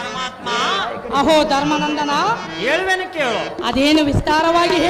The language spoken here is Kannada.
ಪರಮಾತ್ಮ. ಅಹೋ ಧರ್ಮನಂದನ. ಹೇಳುವೆನು ಕೇಳು. ಅದೇನು ವಿಸ್ತಾರವಾಗಿ ಹೇಳು